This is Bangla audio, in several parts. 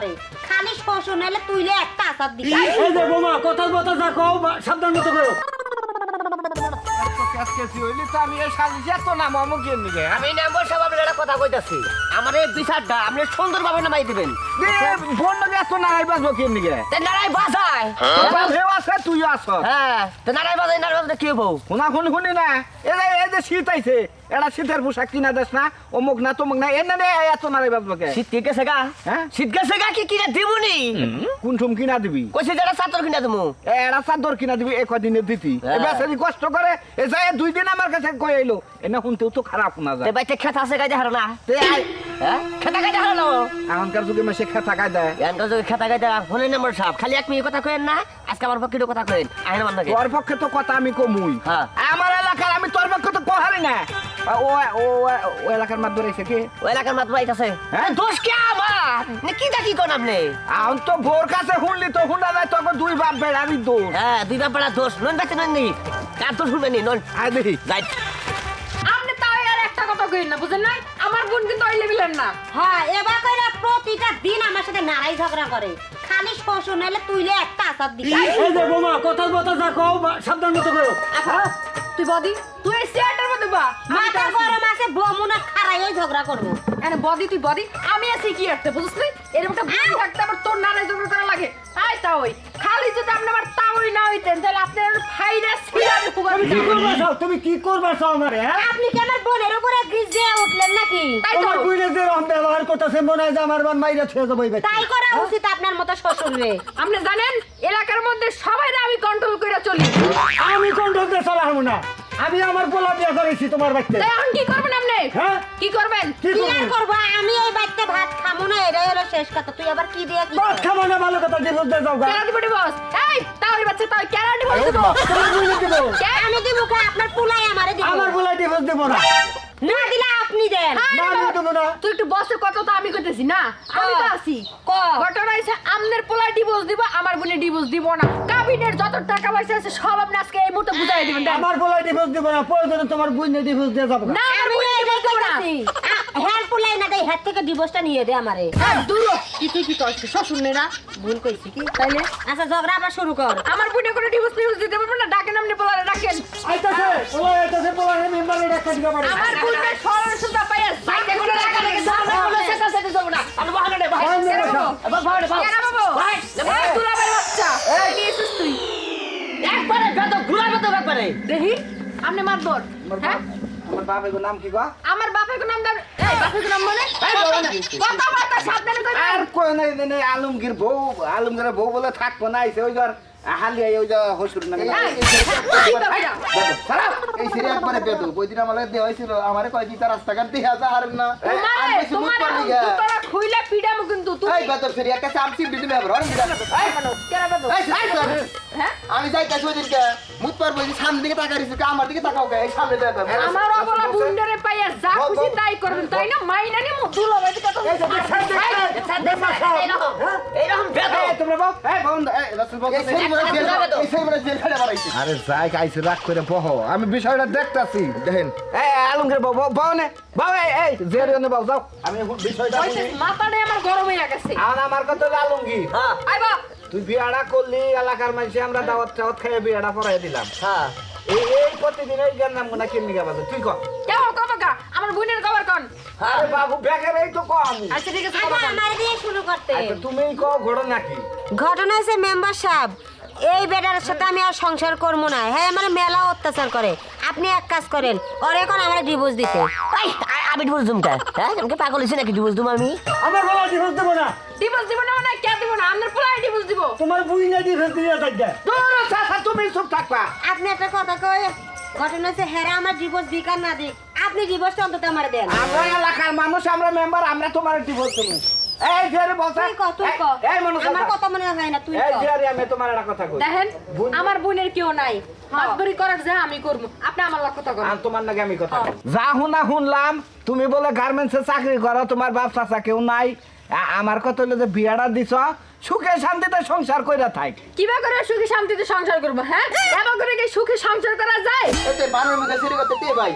করে। খালি শ্বশুর নাহলে তুইলে একটা আসার দিবি। এই যে বোমা কথা কথা যা কও সাবধান মতো করো। আমি এই সালিশে এত নাম অমুক নিকে আমি নেব সব আপনার একটা কথা কইতাছি আমার এই আপনি সুন্দরভাবে নামাই দিবেন ফোন নাকি এত নারাই বাজবো কেন নিকে তে নারাই বাজায় হেও আছে হ্যাঁ কি হব? শুনা শুনি শুনি না এই এই যে শীত আইছে এটা শীতের পোশাক কিনা দেস না অমুক না তমুক না এনে নে এত নারাই বাজবো কে শীত কি গেছে গা? হ্যাঁ? শীত গেছে গা কি কিনে দিবনি? কোন ঠুম কিনা দিবি? কইছে যারা চাদর কিনে দেবো এরা চাদর কিনা দিবি এক দিনে দিতি। হ্যাঁ। এবার কষ্ট করে এ যায় দুই দিন আমার কাছে কই এলো এনে শুনতেও তো খারাপ তে যায়। বাইতে খেতা আছে গাইতে হারো না। তে আই হ্যাঁ? খেতা গাইতে হারো না এখনকার যুগে মেসে খেতা খাই দেয়। এন্ড যদি খেতা গাইতে হলে নম্বর সাহেব খালি এক মিনিট কথা কইেন না আজকে আমার পক্ষে কথা কইেন আইন মান তোর পক্ষে তো কথা আমি কমুই। হ্যাঁ। আমার এলাকার আমি তোর পক্ষে তো কহারি না। ও ও ও এলাকার মাত ধরেছে কি? ওই এলাকার মাত্র আইতাছে হ্যাঁ? দোষ কে আমার? নে কি দেখি কোন আপনি? এখন তো ভোর কাছে শুনলি তো শুনা যায় তোকে দুই বাপ বেড় দোষ। হ্যাঁ দুই ব্যাপার দোষ। নন বাইতে নন নি? কার দোষ শুনবেন নি? নন। আয় দেখি। যাই। আপনি তাও আর একটা কথা কইেন না বুঝেন না আমার বোন কিন্তু ওই লেভেলের না। হ্যাঁ এবার কইরা প্রতিটা দিন আমার সাথে নারাই ঝগড়া করে। খালি শ্বশুর নাহলে তুইলে একটা আসার দিবি। এই যে বোমা কথা কথা যা কও সাবধান মতো করো আপা তুই বদি? তুই এই চেয়ারটার মধ্যে বা মাথা গরম আছে বমুনা খারাই ওই ঝগড়া করব। এনে বদি তুই বদি? আমি আছি কি একটা বুঝছিস তুই এরকম একটা বুদ্ধি থাকতে আবার তোর নানাই জোর করা লাগে। আই তা ওই। খালি যদি আপনি আমার তাওই না হইতেন তাহলে আপনার ফাইনাস ফিরান তুমি কি করবা চাও তুমি কি করবা চাও আমারে হ্যাঁ? আপনি কি আমার বোনের উপরে গ্রিজ দিয়ে উঠলেন নাকি? তাই তো। তোমার বুইনে যে রকম ব্যবহার করতেছে মনে হয় যে আমার বান মাইরা ছুঁয়ে যাব এই তাই করা উচিত আপনার মতো শ্বশুর রে আপনি জানেন এলাকার মধ্যে সবাই আমি কন্ট্রোল করে চলি। চলাম না। আমি আমার পোলা বিয়ে করেছি তোমার বাচ্চা তাই এখন কি করবেন আপনি? হ্যাঁ? কি করবেন? কি আর করব? আমি এই বাচ্চা ভাত না এটাই হলো শেষ কথা। তুই আবার কি দিয়ে কি ভাত না ভালো কথা যাও গা। কেন দিব ডিভোর্স এই বাচ্চা তাও কেন দিব। আমি দিব। কা? আপনার পুলাই আমারে দিব? আমার পোলা দিব দিব না। না দিলে হ্যাঁ, না আমি দেবো না? তুই একটু বসের কথা তো আমি কইতেছি না? আমি তো আছি। ক? ঘটনা হইছে আমনের পোলায় ডিভোর্স দিব আমার বোনে ডিভোর্স দিব না। কাবিনের যত টাকা পয়সা আছে সব আপনি আজকে এই মুহূর্তে বুঝাই দিবেন আমার পোলা ডিভোর্স দিব না প্রয়োজনে তোমার বুইনে ডিভোর্স দিয়ে যাব না। আমার আমি বোনে divorce দিব না। হ্যাঁ পুলাই না দেই হাত থেকে ডিভোর্সটা নিয়ে দে আমারে। হ্যাঁ, দূর। কি তুই কি করছিস শ্বশুর নেই না। ভুল কইছি কি? তাইলে? আচ্ছা ঝগড়া আবার শুরু কর। আমার বোনে কোনো ডিভোর্স ডিভোর্স দিতে পারব না ডাকেন আপনি পোলারে ডাকেন। আইতাছে পোলা আইতাছে পোলা মেম্বারে দিবা পারে আমার বোনের সরল সুতা পাইয়া যাইতে কোনো টাকা লাগে আমরা কোনো সেটা সেটা যাব না। আমি বাহানা নেই ভাই। ভাই, নেব না। এবার ভাই ভাই কেন বাবু। ভাই এই দুলাবের বাচ্চা। এই। কি এসেছিস তুই। একবারে বেদ ঘুরা বেদ একবারে দেখি আপনি মাতবর হ্যাঁ? আমার বাপের নাম কি গো? আমার বাপের নাম দাও এই বাপের নাম বলে কথা বার্তা সাবধানে কই আর কই নাই নাই আলমগীর বউ আলমগীরের বউ বলে থাকব না আইছে ওই ধর হালি ওই যে হসুর নামে এই সিরিয়া একবারে বেদু বইদিন আমার দেওয়া হয়েছিল কয় দিতা রাস্তাঘাট আর না খুইলা পিডামু কিন্তু তুই এই বাবু হ্যাঁ? আমি যাই কাছে ওই দিনকে। মুত পার বলছি সামনের দিকে তাকা দিছি আমার দিকে তাকাও কে এই সামনে দেখো আমার অবলা বুন্ডারে পাইয়া যা খুশি তাই করবেন তাই না? হবে আরে যাই কাইছে রাগ করে বহ আমি বিষয়টা দেখতাছি দেখেন এই আলমগীর বউ নে বউ এই এই জেরে নে বউ যাও আমি বিষয়টা মাথাটা আমার গরম হয়ে গেছে আর আমার কথা আলমগীর হ্যাঁ আইবা তুই বিয়াটা করলি এলাকার মানুষে আমরা দাওয়াত টাওয়াত খাইয়ে বিয়াটা পড়াই দিলাম হ্যাঁ এই এই প্রতিদিন এই জ্ঞান নাম না কেমনি গাবাতে তুই কর কেউ কত কা আমার বোনের খবর কোন আরে বাবু ব্যাগের এই তো কম। আচ্ছা ঠিক আছে আচ্ছা আমার দিয়ে শুরু করতে। আচ্ছা তুমিই কও ঘটনা নাকি ঘটনা হচ্ছে মেম্বার সাহেব এই বেটার সাথে আমি আর সংসার করব না। হ্যাঁ আমার মেলা অত্যাচার করে। আপনি এক কাজ করেন ওর এখন আমার ডিভোর্স দিতে। এই, আমি ডিভোর্স দুম কা হ্যাঁ আমাকে পাগল হইছে নাকি ডিভোর্স দুম আমি? আমার ডিভোর্স দিব না। ডিভোর্স দিব না মানে কে দিব না? পোলাই ডিভোর্স দিব। তোমার বুইনে ডিভোর্স দিয়ে থাকবে দূর তুমি চুপ থাকবা। আপনি একটা কথা কই ঘটনা হচ্ছে হেরা আমার ডিভোর্স দিক আর না দিক। আপনি ডিভোর্সটা অন্তত আমার দেন। আমরা এলাকার মানুষ আমরা মেম্বার আমরা তোমার ডিভোর্স দেবো। এই জেরে বলছা তুই ক তুই ক? এই মানুষ আমার কথা। মনে হয় না তুই এই আমি তোমার একটা কথা কই। দেখেন আমার বোনের কেউ নাই। মাতবরি করার যা আমি করব। আপনি আমার লক্ষ্য কথা আর তোমার নাকি আমি কথা কই। যা হুনা তুমি বলে গার্মেন্টসে চাকরি করো তোমার বাপ চাচা কেউ নাই। আমার কথা হলো যে বিয়াটা দিছ সুখে শান্তিতে সংসার কইরা থাক। কিবা করে সুখে শান্তিতে সংসার করব হ্যাঁ? এবার করে কি সুখে সংসার করা যায়? এতে বানর মুখে সিরি করতে তে ভাই?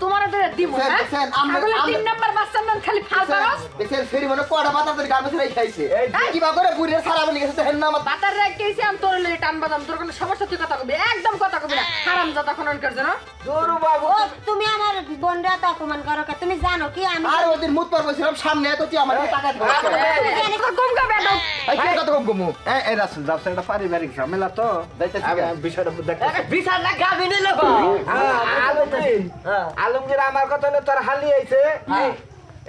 তোমারে তো দিব হ্যাঁ? আমরা- তিন নাম্বার বাচ্চার নাম খালি ফাল পারস এসে ফেরি মানে কড়া ধরে গামছা রেখে খাইছে। এই যে- কিবা করে? বুড়ির সারা বলি গেছে হেন না আমার বাতার রেখেছি আমি তোর লেগে টান বাদাম তোর কোনো সমস্যা তুই কথা কবি? একদম কথা কবি না। হারাম না? বাবু তুমি আমার বোনরা তো অপমান করো কে? তুমি জানো কি আমি আর ওদিন মুত পার বলছিলাম সামনে তো তুই আমার টাকা জানি তোর কম কা বেদম এই কে কত কম কমু? এই এই রাসেল যাচ্ছে এটা পারিবারিক ঝামেলা তো। যাইতেছি আমি বিষয়টা দেখতে বিচার না গাবি নিলে। হ্যাঁ, আলমগীর হ্যাঁ। আমার কথা হলে তোর হালি আইছে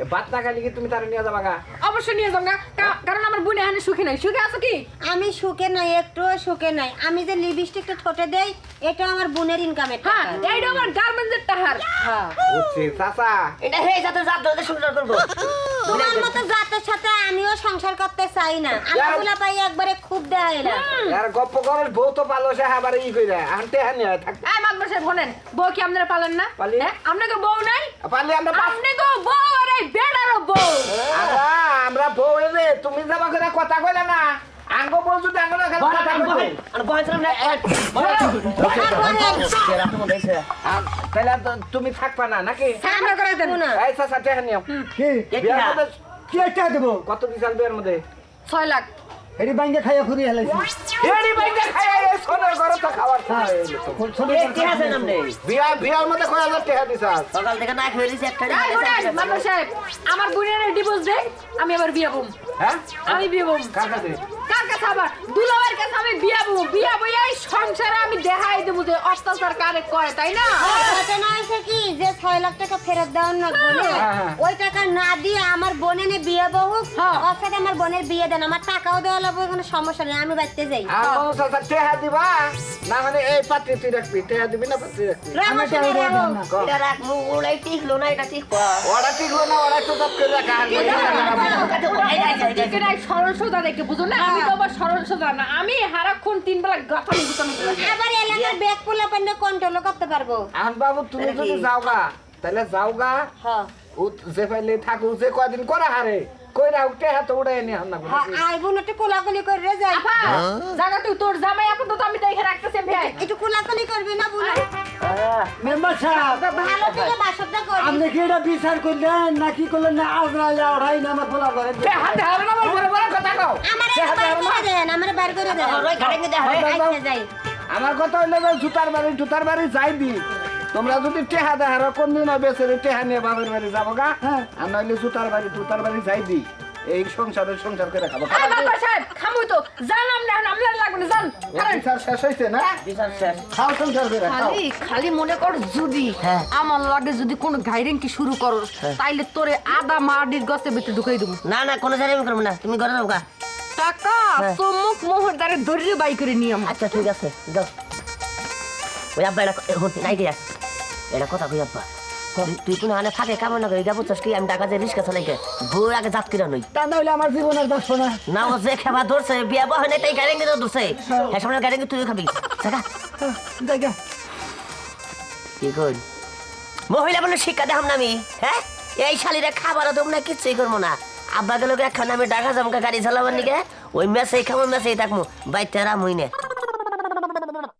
বাত না খালি কি তুমি তার নিয়ে যাবা গা? অবশ্যই নিয়ে যাও না কা- কারণ আমার বোনে এখানে সুখী নাই। সুখে আছে কি? আমি সুখে নাই একটুও সুখে নাই। আমি যে লিপস্টিকটা ঠোঁটে দেই এটা আমার বোনের ইনকামের হ্যাঁ টাকা। এইটা আমার গার্মেন্টসের টাহার হ্যাঁ। বুঝছি। চাচা। এটা হে যাতে জাত ধরে সংসার করব। তোমার মতো জাতের সাথে আমিও সংসার করতে চাই না। আমি গুলা পাই একবারে খুব দেয়া এলাম আর গপ্প করস বউ তো পালো সে আবার ই কইরা আনতে হানি থাক। এই শোনেন বউ কি আপনারা পালেন না? পালি। হ্যাঁ? আপনাকে বউ নাই? পারলে আমরা পাস আপনি বউ এই বেড়ারও বউ। আমরা আমরা বউ রে তুমি যাবা করে কথা কইলে না আঙ্গ বউ যদি আঙ্গ না কথা কইবে আর বয়সরাম না এক তাহলে তুমি থাকবা না নাকি? আমরা করে দেন না এই চাচা টেহা নিও। কি? কি একটা দেব? কত বিশাল বিয়ার মধ্যে? ছয় লাখ। এটি বাইঙ্গে খাইয়া ফুরি হেলাইছি। এড়ি বাইকে খাইয়া এই সোনার ঘরে তো খাবার খায়। বিয়া বিয়ার মধ্যে কয় হাজার টাকা দিছাস সকাল থেকে না একটা মানুষ সাহেব আমার বোনের ডিভোর্স দে আমি আবার বিয়া বম হ্যাঁ? আমি বিয়ে বম কার কাছে? কার কাছে আবার? দুলাভাইয়ের কাছে আমি বিয়া বম বিয়া বইয়া এই সংসারে আমি দেখাই দেবো যে অত্যাচার কারে করে তাই না? ঘটনা হয়েছে কি? যে ছয় লাখ টাকা ফেরত দেওয়ার না বোনে হ্যাঁ। ওই টাকা না দিয়ে আমার বোনে নে বিয়ে বহু। হ্যাঁ। ওর সাথে আমার বোনের বিয়ে দেন। আমার টাকাও দেওয়া লাগবে কোনো সমস্যা নেই আমি বাড়তে যাই। আর কোন চাচা টেহা দিবা। না মানে এই পাত্রে তুই রাখবি টেহা দিবি না পাত্রে রাখবি। এটা রাখব ওরাই টিকলো না এটা ঠিক কর ওরা ঠিক না ওরা তো সব করে রাখা নাই সরল সোজা দেখে বুঝো না? আমি তো আবার সরল সোজা না। আমি হারাক্ষণ তিন বেলা গাথানি গুতানি আবার এলাকার ব্যাগ পোলা পান্ডে কন্ট্রোল করতে পারব। আহন বাবু তুমি যদি যাওগা তাহলে যাওগা। হ্যাঁ। ও যে পাইলে থাকুক যে কয়দিন করে হারে। কই রাখ টেহা উড়াই নি হান্না হ্যাঁ একটু কোলাকুলি করে যাই জায়গা তুই তোর জামাই এখন তো আমি দেখে রাখতেছি ভাই একটু কোলাকুলি করবি না বোন? মেম্বার সাহেব ভালো করে বাসরটা করবি আপনি কি এটা বিচার করলেন? নাকি করলেন না? আজরাইলে ওরাই না আমার বলা করেন টেহা দেহার না বড় বড় কথা কও। আমার বার করে দেন আমার বার করে দেন। ওই ঘাড়ে নিয়ে দেখ যাই। আমার কথা হইল যে জুতার বাড়ি জুতার বাড়ি যাই দি তোমরা যদি টেহা দেহার কোন দিন বেছে টেহা নিয়ে বাবার বাড়ি যাব গা। হ্যাঁ। আর নইলে জুতার বাড়ি জুতার বাড়ি যাই দি এই সংসারের সংসার করে খাব তো জান আমরা আমরা না বিচার শেষ হয়েছে না? বিচার শেষ। খাও সংসার করে খালি খালি মনে কর যদি আমার লাগে যদি কোনো গাইডেন কি শুরু করো তাইলে তোরে আদা মাটির গছে ভিতরে ঢুকাই দেবো। না না কোনো জায়গায় আমি করব না। তুমি ঘরে যাও টাকা চমুক মোহর দ্বারে ধরে বাই করে নিয়ে আচ্ছা ঠিক আছে যাও। ওই আব্বা এটা নাই এটা কথা কই আব্বা? তুই- তুই কোনো থাকে কামন না বুঝছস কি আমি টাকা দিয়ে রিক্সা আগে জাত কিরা নই তা নাহলে আমার জীবনের বাঁচবো না। না ও যে ধরছে বিয়া বহ নাই তাই গাড়ি তো ধরছে। হ্যাঁ। সামনে গাড়ি তুইও খাবি। টাকা জায়গা কি কই মহিলা বলে শিক্ষা দেখাম না আমি হ্যাঁ? এই শালিরা খাবার দেবো না কিচ্ছুই করব না। আব্বা গেলে একখানে আমি ডাকা জামকা গাড়ি চালাবার নিকে ওই মেসেই খাব মেসেই থাকব? বাইতে রাম হই না।